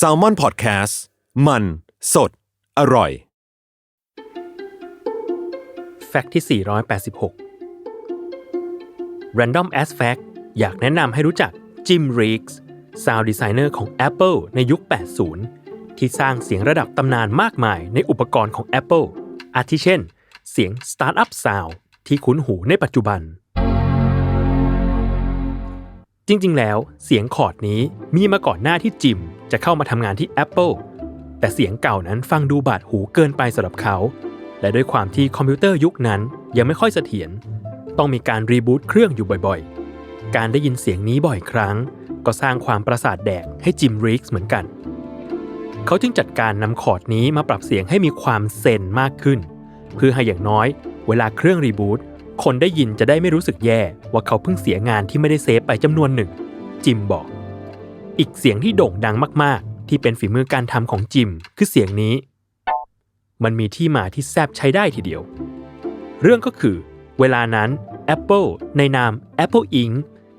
s a l ม o n PODCAST มัน สด อร่อย แฟกต์ที่ 486 Random as Fact อยากแนะนำให้รู้จักจิมรีกส์ซาวด์ดีไซเนอร์ของ Apple ในยุค 80 ที่สร้างเสียงระดับตำนานมากมายในอุปกรณ์ของ Apple อาทิเช่น เสียง Startup Sound ที่คุ้นหูในปัจจุบัน จริงๆ แล้วเสียงคอร์ดนี้มีมาก่อนหน้าที่จิมจะเข้ามาทำงานที่ Apple แต่เสียงเก่านั้นฟังดูบาดหูเกินไปสำหรับเขา และด้วยความที่คอมพิวเตอร์ยุคนั้นยังไม่ค่อยเสถียรต้องมีการรีบูตเครื่องอยู่บ่อยๆ การได้ยินเสียงนี้บ่อยครั้ง ก็สร้างความประสาทแดกให้จิมรีกส์เหมือนกัน เขาจึงจัดการนำคอร์ดนี้มาปรับเสียงให้มีความเซนมากขึ้น เพื่อให้อย่างน้อย เวลาเครื่องรีบูต คนได้ยินจะได้ไม่รู้สึกแย่ว่าเขาเพิ่งเสียงานที่ไม่ได้เซฟไปจำนวนหนึ่ง จิมบอก อีกเสียงที่โด่งดังมาก ๆ ที่เป็นฝีมือการทำของจิม คือเสียงนี้ มันมีที่มาที่แซบใช้ได้ทีเดียว เรื่องก็คือ เวลานั้น Apple ในนาม Apple Inc.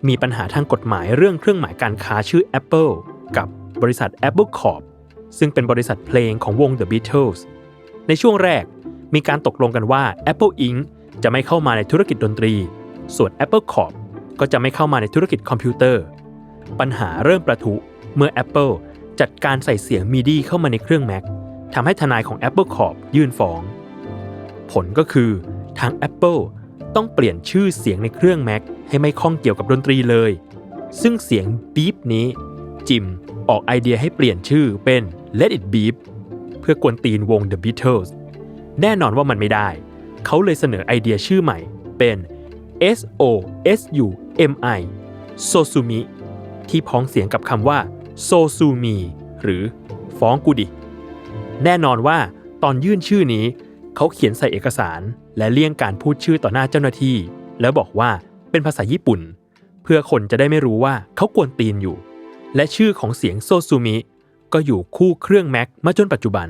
มีปัญหาทางกฎหมายเรื่องเครื่องหมายการค้าชื่อ Apple กับบริษัท Apple Corp ซึ่งเป็นบริษัทเพลงของวง The Beatles ในช่วงแรกมีการตกลงกันว่า Apple Inc. จะไม่เข้ามาในธุรกิจดนตรี ส่วน Apple Corp ก็จะไม่เข้ามาในธุรกิจคอมพิวเตอร์ ปัญหาเริ่มประทุเมื่อ Apple จัดการใส่เสียง MIDI เข้ามาในเครื่อง Mac ทำให้ทนายของ Apple Corp ยื่นฟ้อง ผลก็คือทาง Apple ต้องเปลี่ยนชื่อเสียงในเครื่อง Mac ให้ไม่ข้องเกี่ยวกับดนตรีเลย ซึ่งเสียงบีบนี้ จิมออกไอเดียให้เปลี่ยนชื่อเป็น Let It Beep เพื่อกวนตีนวง The Beatles แน่นอนว่ามันไม่ได้ เขาเลยเสนอไอเดียชื่อใหม่เป็น S O S U M I Sosumi ที่พ้องเสียงกับคำว่า Sosumi หรือฟ้องกูดิ แน่นอนว่าตอนยื่นชื่อนี้ เขาเขียนใส่เอกสารและเลี่ยงการพูดชื่อต่อหน้าเจ้าหน้าที่ แล้วบอกว่าเป็นภาษาญี่ปุ่น เพื่อคนจะได้ไม่รู้ว่าเขากวนตีนอยู่ และชื่อของเสียงโซซูมิก็อยู่คู่เครื่อง Mac มาจนปัจจุบัน